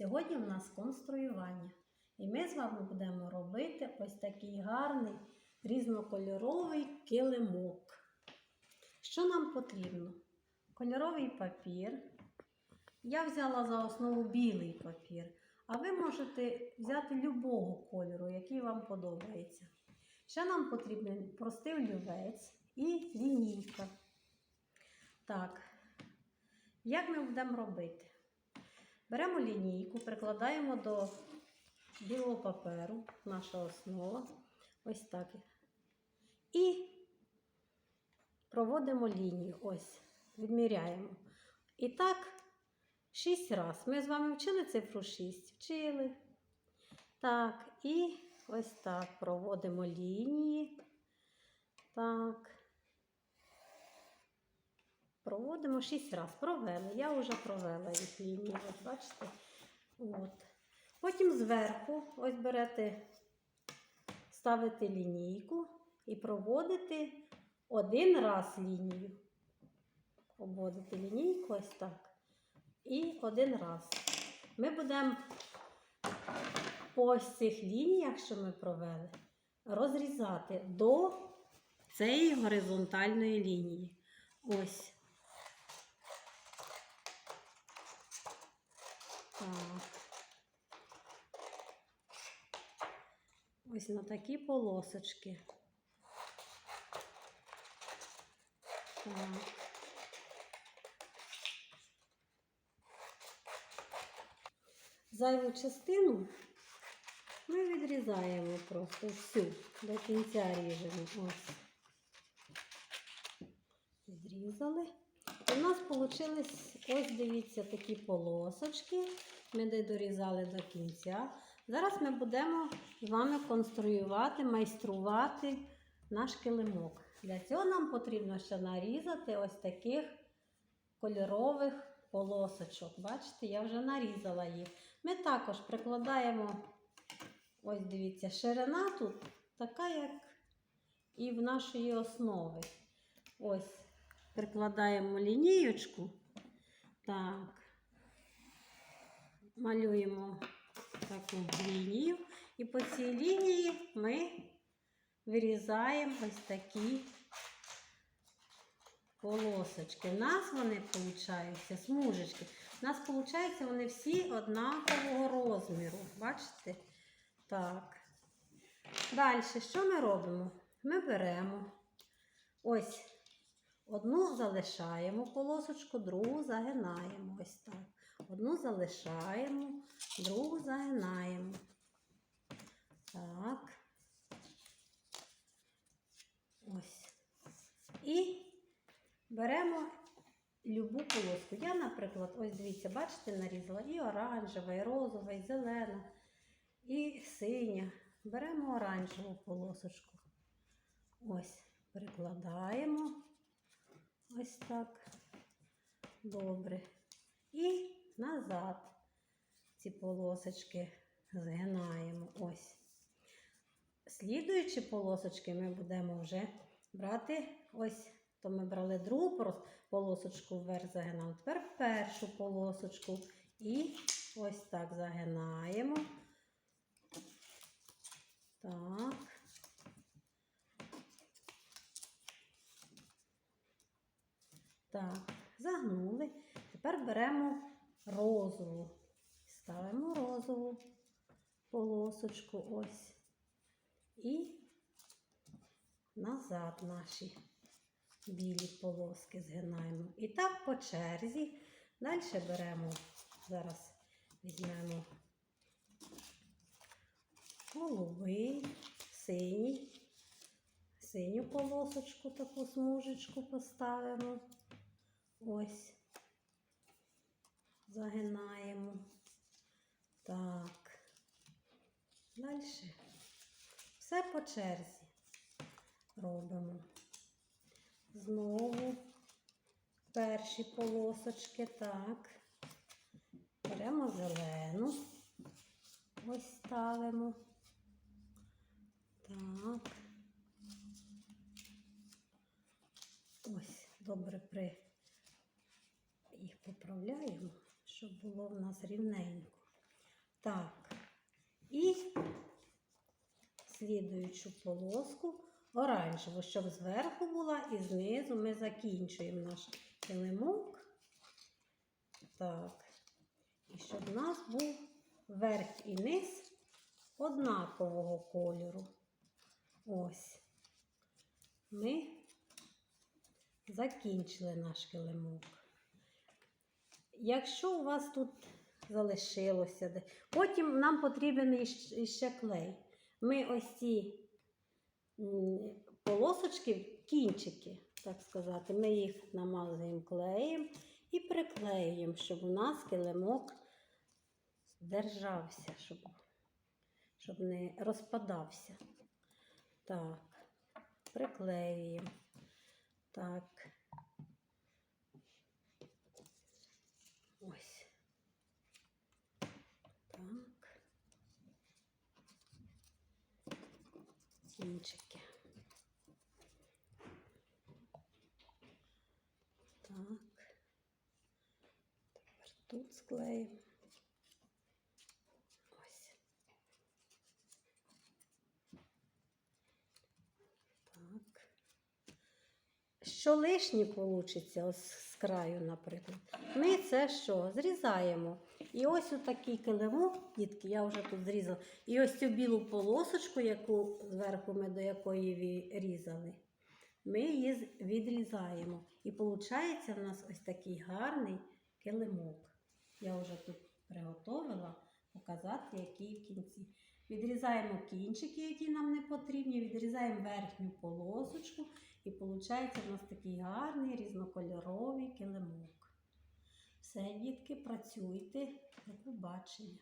Сьогодні в нас конструювання. І ми з вами будемо робити ось такий гарний різнокольоровий килимок. Що нам потрібно? Кольоровий папір. Я взяла за основу білий папір, а ви можете взяти любого кольору, який вам подобається. Ще нам потрібен простий олівець і лінійка. Так, як ми будемо робити? Беремо лінійку, прикладаємо до білого паперу, наша основа. Ось так. І проводимо лінію. Ось, відміряємо. І так, 6 разів. Ми з вами вчили цифру 6. Вчили. Так, і ось так проводимо лінії. Так. Проводимо 6 разів. Провели. Я вже провела їх лінії. Ось бачите? От. Потім зверху ось берете, ставите лінійку і проводите один раз лінію. Обводите лінійку ось так. І один раз. Ми будемо по ось цих лініях, що ми провели, розрізати до цієї горизонтальної лінії. Ось. Ось на такі полосочки. Так. Зайву частину ми відрізаємо просто всю, до кінця ріжемо. Ось. Відрізали. І в нас вийшли, ось дивіться, такі полосочки. Ми де дорізали до кінця. Зараз ми будемо з вами конструювати, майструвати наш килимок. Для цього нам потрібно ще нарізати ось таких кольорових полосочок. Бачите, я вже нарізала їх. Ми також прикладаємо, ось дивіться, ширина тут така, як і в нашої основи. Ось, прикладаємо лінієчку. Так, малюємо таку лінію. І по цій лінії ми вирізаємо ось такі полосочки. У нас вони получаються, смужечки. У нас виходить, вони всі однакового розміру. Бачите? Так. Далі, що ми робимо? Ми беремо ось одну залишаємо полосочку, другу загинаємо. Ось так. Одну залишаємо, другу загинаємо. Так. Ось. І беремо любу полоску. Я, наприклад, ось дивіться, бачите, нарізала і оранжева, і розова, і зелена, і синя. Беремо оранжеву полосочку. Ось, прикладаємо. Ось так. Добре. І назад ці полосочки згинаємо. Ось. Слідуючі полосочки ми будемо вже брати ось, то ми брали другу полосочку вверх загинаємо. Тепер першу полосочку і ось так загинаємо. Так. Так, загнули. Тепер беремо розову. Ставимо розову полосочку ось. І назад наші білі полоски згинаємо. І так по черзі. Далі беремо, зараз візьмемо голубий, синій, синю полосочку, таку смужечку поставимо. Ось. Загинаємо. Так. Далі. Все по черзі робимо. Знову перші полосочки, так. Беремо зелену. Ось ставимо. Так. Ось, добре при їх щоб було в нас рівненько. Так. І слідуючу полоску оранжеву, щоб зверху була і знизу ми закінчуємо наш килимок. Так. І щоб у нас був верх і низ однакового кольору. Ось. Ми закінчили наш килимок. Якщо у вас тут залишилося, потім нам потрібен іще клей. Ми ось ці полосочки, кінчики, так сказати, ми їх намазуємо клеєм і приклеюємо, щоб у нас килимок держався, щоб, щоб не розпадався. Так, приклеюємо. Так. Ось. Так. Кінчики. Так. Тепер тут склеїмо. Що лишнє вийде з краю, наприклад, ми це що? Зрізаємо. І ось отакий килимок, дітки, я вже тут зрізала. І ось цю білу полосочку, яку зверху ми до якої різали, ми її відрізаємо. І виходить в нас ось такий гарний килимок. Я вже тут приготовила показати, які в кінці. Відрізаємо кінчики, які нам не потрібні, відрізаємо верхню полосочку, і виходить у нас такий гарний різнокольоровий килимок. Все, дітки, працюйте. До побачення.